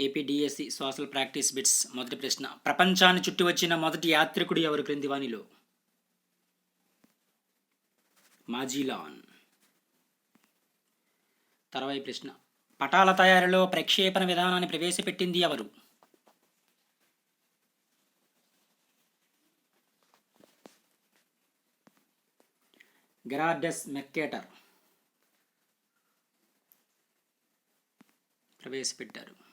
APDSC social practice bits మొదటి ప్రశ్న. ప్రపంచాన్ని చుట్టి వచ్చిన మొదటి యాత్రికుడు ఎవరు? క్రింది వాణిలో మాజీలాన్. తర్వాయి ప్రశ్న. పటాల తయారీలో ప్రక్షేపణ విధానాన్ని ప్రవేశపెట్టింది ఎవరు? గ్రాడెస్ మెక్కేటర్. ప్రవేశపెట్టారు.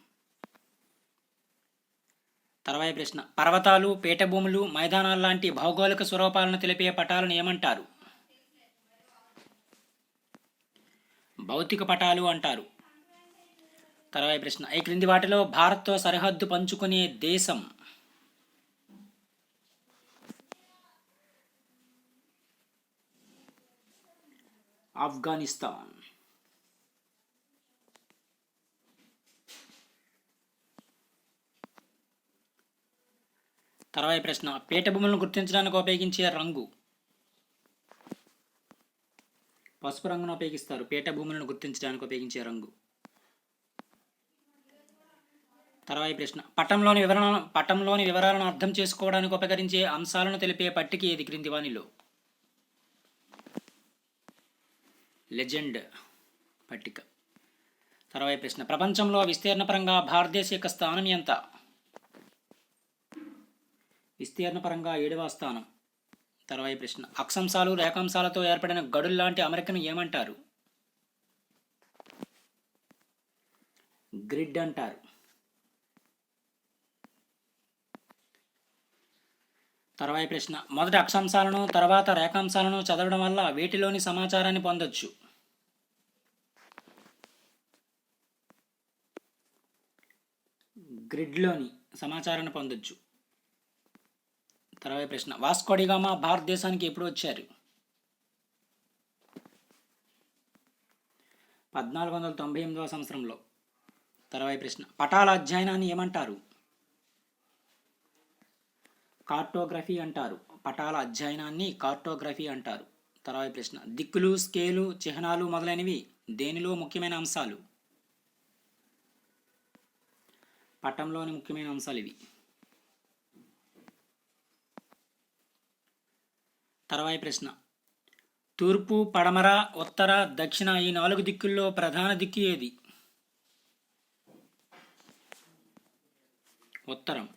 తర్వాయి ప్రశ్న. పర్వతాలు పీఠభూములు మైదానాలు లాంటి భౌగోళిక స్వరూపాలను తెలిపే పటాలను ఏమంటారు? భౌతిక పటాలు అంటారు. తర్వాయి ప్రశ్న. ఈ క్రింది వాటిలో భారత్తో సరిహద్దు పంచుకునే దేశం? ఆఫ్ఘనిస్తాన్. తర్వాయి ప్రశ్న. పీఠభూములను గుర్తించడానికి ఉపయోగించే రంగు. పసుపు రంగును ఉపయోగిస్తారు. పీఠభూములను గుర్తించడానికి ఉపయోగించే రంగు. తర్వాయి ప్రశ్న. పటంలోని వివరణ పటంలోని వివరాలను అర్థం చేసుకోవడానికి ఉపకరించే అంశాలను తెలిపే పట్టిక ఏది? క్రింది వానిలో లెజెండ్ పట్టిక. తర్వాయి ప్రశ్న. ప్రపంచంలో విస్తీర్ణపరంగా భారతదేశ యొక్క స్థానం ఎంత? విస్తీర్ణపరంగా ఏడవ స్థానం. తర్వాయి ప్రశ్న. అక్షాంశాలు రేఖాంశాలతో ఏర్పడిన గడులు లాంటి అమెరికను ఏమంటారు? గ్రిడ్ అంటారు. తర్వాయి ప్రశ్న. మొదటి అక్షాంశాలను తర్వాత రేఖాంశాలను చదవడం వల్ల వీటిలోని సమాచారాన్ని పొందొచ్చు. గ్రిడ్లోని సమాచారాన్ని పొందొచ్చు. తర్వాత ప్రశ్న. వాస్కోడిగామా భారతదేశానికి ఎప్పుడు వచ్చారు? పద్నాలుగు వందల తొంభై ఎనిమిదవ సంవత్సరంలో. తర్వాయి ప్రశ్న. పటాల అధ్యయనాన్ని ఏమంటారు? కార్టోగ్రఫీ అంటారు. పటాల అధ్యయనాన్ని కార్టోగ్రఫీ అంటారు. తర్వాయి ప్రశ్న. దిక్కులు స్కేలు చిహ్నాలు మొదలైనవి దేనిలో ముఖ్యమైన అంశాలు? పటంలోని ముఖ్యమైన అంశాలు ఇవి. తర్వాయి ప్రశ్న. తూర్పు పడమర ఉత్తర దక్షిణ ఈ నాలుగు దిక్కుల్లో ప్రధాన దిక్కు ఏది? ఉత్తరం.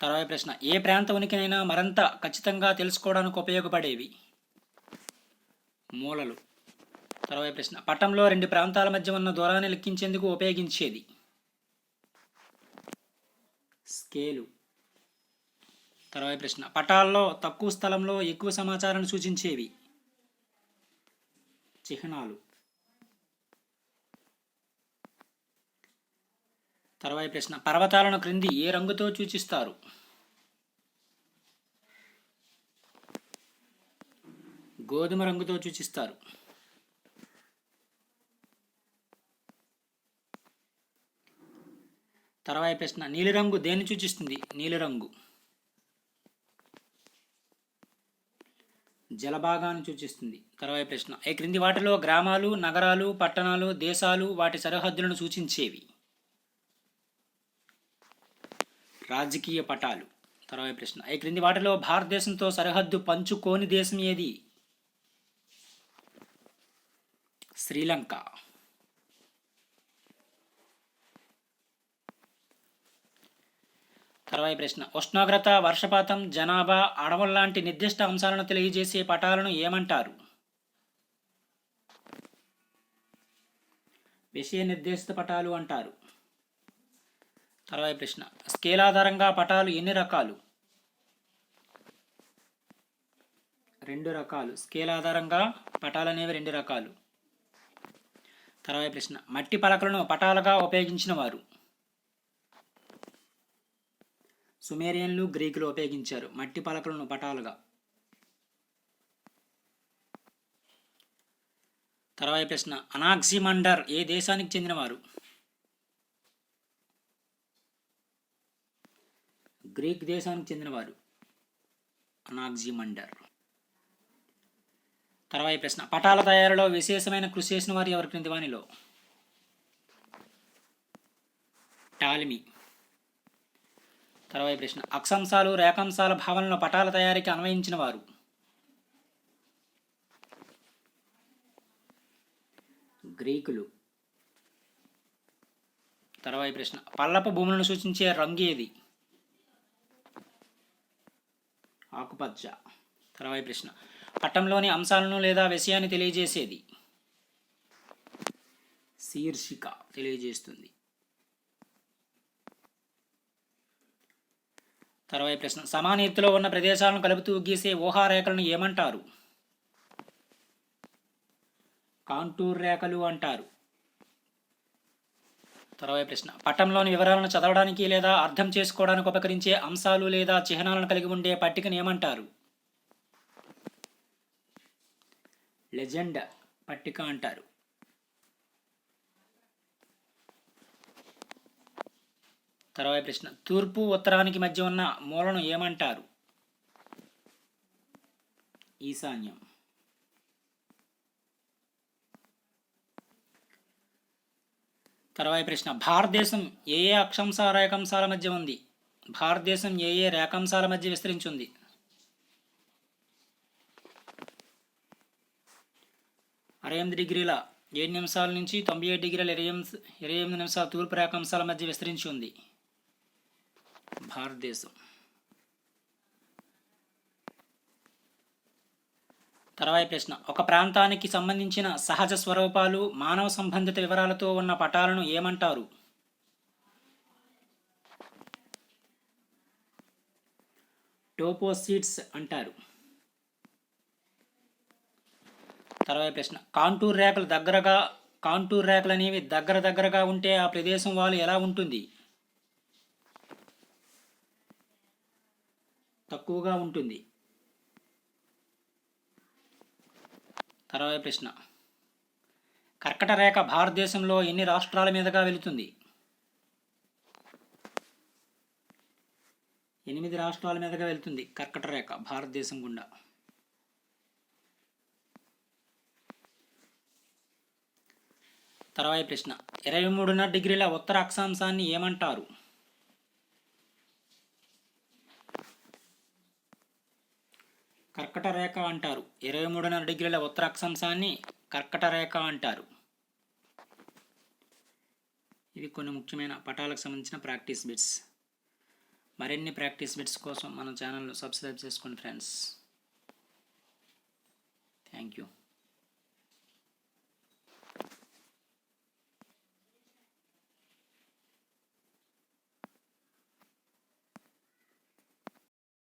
తర్వాయి ప్రశ్న. ఏ ప్రాంత ఉనికినైనా మరింత ఖచ్చితంగా తెలుసుకోవడానికి ఉపయోగపడేవి? మూలలు. తర్వాయి ప్రశ్న. పటంలో రెండు ప్రాంతాల మధ్య ఉన్న దూరాన్ని లెక్కించేందుకు ఉపయోగించేది? స్కేలు. తర్వాత ప్రశ్న. పటాల్లో తక్కువ స్థలంలో ఎక్కువ సమాచారాన్ని సూచించేవి? చిహ్నాలు. తర్వాత ప్రశ్న. పర్వతాలను క్రింది ఏ రంగుతో సూచిస్తారు? గోధుమ రంగుతో సూచిస్తారు. తర్వాత ప్రశ్న. నీలిరంగు దేన్ని సూచిస్తుంది? నీలిరంగు. జలభాగాన్ని సూచిస్తుంది. తర్వాయి ప్రశ్న. ఈ క్రింది వాటిలో గ్రామాలు నగరాలు పట్టణాలు దేశాలు వాటి సరిహద్దులను సూచించేవి? రాజకీయ పటాలు. తర్వాయి ప్రశ్న. ఈ క్రింది వాటిలో భారతదేశంతో సరిహద్దు పంచుకోని దేశం ఏది? శ్రీలంక. తర్వాయి ప్రశ్న. ఉష్ణోగ్రత వర్షపాతం జనాభా అడవుల లాంటి నిర్దిష్ట అంశాలను తెలియజేసే పటాలను ఏమంటారు? విషయ నిర్దేశిత పటాలు అంటారు. తర్వాయి ప్రశ్న. స్కేల్ ఆధారంగా పటాలు ఎన్ని రకాలు? రెండు రకాలు. స్కేల్ ఆధారంగా పటాలు అనేవి రెండు రకాలు. తర్వాయి ప్రశ్న. మట్టి పలకలను పటాలుగా ఉపయోగించిన వారు సుమేరియన్లు గ్రీకులు ఉపయోగించారు. మట్టి పలకలను పటాలుగా. తర్వాత ప్రశ్న అనాక్సిమండర్ ఏ దేశానికి చెందినవారు? గ్రీక్ దేశానికి చెందినవారు. అనాక్సిమండర్. తర్వాత ప్రశ్న పటాల తయారీలో విశేషమైన కృషి చేసిన వారు ఎవరి? క్రింది వానిలో. టాలిమి. తర్వాత ప్రశ్న అక్షాంశాలు రేఖాంశాల భావనలను పటాల తయారీకి అన్వయించిన వారు. గ్రీకులు. తర్వాత ప్రశ్న పల్లపు భూములను సూచించే రంగు ఏది? ఆకుపచ్చ. తర్వాత ప్రశ్న పట్టంలోని అంశాలను లేదా విషయాన్ని తెలియజేసేది. శీర్షిక తెలియజేస్తుంది. తర్వాత ప్రశ్న. సమాన ఎత్తులో ఉన్న ప్రదేశాలను కలుపుతూ గీసే ఊహారేఖలను ఏమంటారు? కాంటూర్ రేఖలు అంటారు. తర్వాత ప్రశ్న. పట్టంలోని వివరాలను చదవడానికి లేదా అర్థం చేసుకోవడానికి ఉపకరించే అంశాలు లేదా చిహ్నాలను కలిగి ఉండే పట్టికను ఏమంటారు? లెజెండ్ పట్టిక అంటారు. తర్వాత ప్రశ్న. తూర్పు ఉత్తరానికి మధ్య ఉన్న మూలను ఏమంటారు? ఈశాన్యం. తర్వాత ప్రశ్న. భారతదేశం ఏ ఏ అక్షాంశ రేఖాంశాల మధ్య ఉంది? భారతదేశం ఏ ఏ రేఖాంశాల మధ్య విస్తరించింది? అరవై ఎనిమిది డిగ్రీల ఏడు నిమిషాల నుంచి తొంభై ఏడు డిగ్రీల ఇరవై ఎనిమిది ఇరవై ఎనిమిది నిమిషాల తూర్పు రేఖాంశాల మధ్య విస్తరించి ఉంది భారతదేశం. తర్వాయి ప్రశ్న. ఒక ప్రాంతానికి సంబంధించిన సహజ స్వరూపాలు మానవ సంబంధిత వివరాలతో ఉన్న పటాలను ఏమంటారు? టోపోసీట్స్ అంటారు. తర్వాయి ప్రశ్న. కాంటూర్ రేఖలు దగ్గరగా కాంటూర్ రేఖలు అనేవి దగ్గర దగ్గరగా ఉంటే ఆ ప్రదేశం వాళ్ళు ఎలా ఉంటుంది? తక్కువగా ఉంటుంది. తర్వాత ప్రశ్న. కర్కట రేఖ భారతదేశంలో ఎన్ని రాష్ట్రాల మీదుగా వెళుతుంది? ఎనిమిది రాష్ట్రాల మీదుగా వెళ్తుంది కర్కట రేఖ భారతదేశం గుండా. తర్వాత ప్రశ్న. ఇరవై మూడున్నర డిగ్రీల ఉత్తర అక్షాంశాన్ని ఏమంటారు? కర్కట రేఖ అంటారు. ఇరవై మూడున్నర డిగ్రీల ఉత్తర అక్షాంశాన్ని కర్కట రేఖ అంటారు. ఇవి కొన్ని ముఖ్యమైన పటాలకు సంబంధించిన ప్రాక్టీస్ బిట్స్. మరిన్ని ప్రాక్టీస్ బిట్స్ కోసం మన ఛానల్ను సబ్స్క్రైబ్ చేసుకోండి ఫ్రెండ్స్. Thank you.